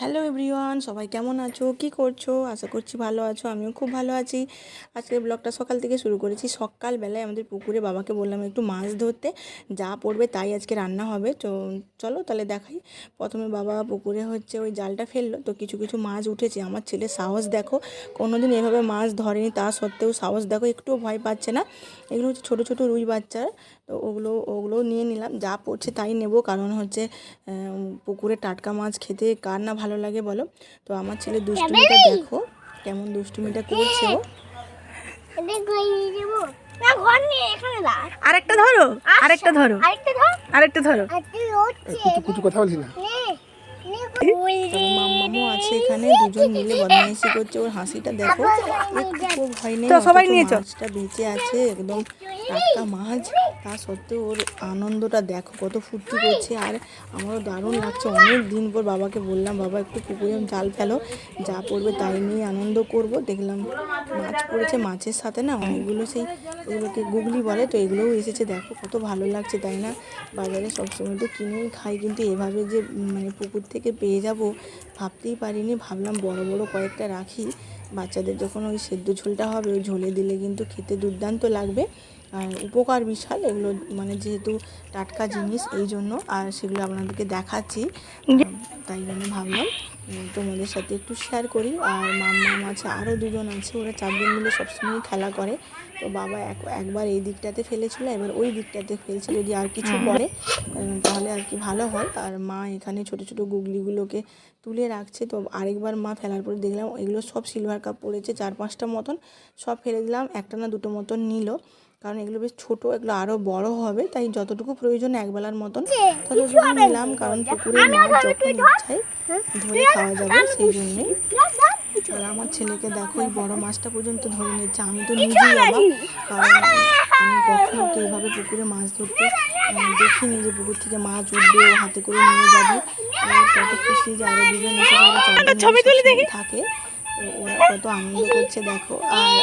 Hello everyone, সবাই কেমন আছো? কি করছ? আশা করছি ভালো আছো, আমিও খুব ভালো আছি। আজকের ব্লগটা সকাল থেকে শুরু করেছি। সকালবেলায় আমাদের পুকুরে বাবাকে বললাম একটু মাছ ধরতে, যা পড়বে তাই আজকে রান্না হবে। তো চলো তাহলে দেখাই। প্রথমে বাবা পুকুরে হচ্ছে ওই জালটা ফেলল, তো কিছু কিছু মাছ উঠেছে। আমার ছেলে সাহস দেখো, কোনোদিন এভাবে মাছ ধরেনি, তা সত্ত্বেও সাহস দেখো, একটুও ভয় পাচ্ছে না। এগুলো হচ্ছে ছোটো ছোটো রুই বাচ্চার তো ওগুলো ওগুলো নিয়ে নিলাম। যা পড়ছে তাই নেব, কারণ হচ্ছে পুকুরে টাটকা মাছ খেতে কার না ভালো লাগে বলো? তো আমার ছেলে দুষ্টুমিটা দেখো কেমন দুষ্টুমিটা করছে ও। দাঁড়। আরেকটা ধরো আরেকটা ধরো। আরেকটা ধরো। আরেকটা ধরো। কিছু কিছু কথা বলছি না। মাম্মামও আছে এখানে দুজন মিলে বদমাইশি করছে ওর হাসিটা দেখো। একটু ভয় নেই সবাই মাছটা বেঁচে আছে একদম টাটকা মাছ। তা সত্ত্বেও ওর আনন্দটা দেখো কত ফুর্তি করছে। আর আমারও দারুণ লাগছে অনেক দিন পর বাবাকে বললাম বাবা একটু পুকুরে জাল ফেলো যা পড়বে তাই নিয়ে আনন্দ করব। দেখলাম মাছ পড়েছে মাছের সাথে না অনেকগুলো সেই এগুলোকে গুগলি বলে, তো এগুলোও এসেছে। দেখো কত ভালো লাগছে, তাই না? বাজারে সবসময় তো কিনেই খাই, কিন্তু এভাবে যে মানে পুকুর থেকে পেয়ে যাব, ভাবতেই পারিনি। ভাবলাম বড় বড় কয়েকটা রাখি। বাচ্চাদের যখন ওই সেদ্ধ ঝোলটা হবে, ওই ঝোলে দিলে কিন্তু খেতে দুর্দান্ত লাগবে। আর উপকার বিশাল, এগুলো মানে যেহেতু টাটকা জিনিস, এই জন্য। আর সেগুলো আপনাদেরকে দেখাচ্ছি। তাই জন্য ভাবলাম তোমাদের সাথে একটু শেয়ার করি। আর মাম্মাম আছে আরও দুজন আছে ওরা চারজন মিলে সবসময় খেলা করে। তো বাবা এক একবার এই দিকটাতে ফেলেছিল এবার ওই দিকটাতে ফেলছে। যদি আর কিছু করে তাহলে আর কি ভালো হয়। আর মা এখানে ছোট ছোট গুগলিগুলোকে তুলে রাখছে। তো আরেকবার মা ফেলার পরে দেখলাম এগুলো সব সিলভার কাপ পড়েছে চার পাঁচটা মতন। সব ফেলে দিলাম একটা না দুটো মতন নিল। কারণ এগুলো বেশ ছোট এগুলো আরও বড় হবে তাই যতটুকু প্রয়োজন একবেলার মতন ততটুকু নিলাম কারণ পুকুরে মাছ যখন ইচ্ছায় ধরে খাওয়া যাবে সেই জন্যে। আর আমার ছেলেকে দেখো এই বড় মাছটা পর্যন্ত ধরে নিচ্ছে আমি তো নিজেই অবাক। কারণ আমি কখনো ওকে এইভাবে পুকুরে মাছ ধরতে দেখিনি যে পুকুর থেকে মাছ উঠবে ও হাতে করে নিয়ে যাবে। আর কত খুশি যে আরও দুজন থাকে ওরা কত আনন্দ করছে দেখো। আর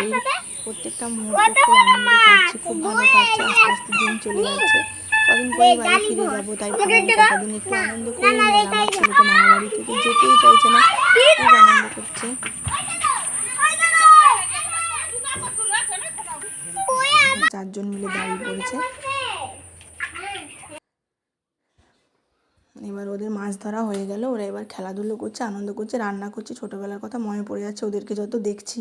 আমরা প্রত্যেকটা মুহূর্তে খুব আনন্দ করছি, খুব ভালো কাটছে আস্তে আস্তে দিন চলে যাচ্ছে। কদিন পরে বাড়ি ফিরে যাব, তাই কদিন একটু আনন্দ করে আমার ছেলে তো মামা বাড়ি থেকে যেতেই চাইছে না খুব আনন্দ করছে। চারজন মিলে দাঁড়িয়ে পড়েছে। এবার ওদের মাছ ধরা হয়ে গেল। ওরা এবার খেলাধুলো করছে, আনন্দ করছে, রান্না করছে। ছোটোবেলার কথা মনে পড়ে যাচ্ছে ওদেরকে যত দেখছি।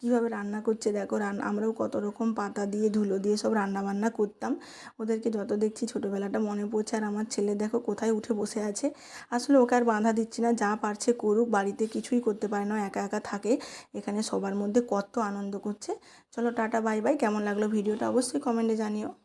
কীভাবে রান্না করছে দেখো রান্না আমরাও কত রকম পাতা দিয়ে, ধুলো দিয়ে সব রান্না বান্না করতাম। ওদেরকে যত দেখছি ছোটোবেলাটা মনে পড়ছে। আর আমার ছেলে দেখো কোথায় উঠে বসে আছে। আসলে ওকে আর বাঁধা দিচ্ছি না, যা পারছে করুক, বাড়িতে কিছুই করতে পারে না। একা একা থাকে, এখানে সবার মধ্যে কত আনন্দ করছে। চলো টাটা, বাই বাই। কেমন লাগল ভিডিওটা অবশ্যই কমেন্টে জানিও।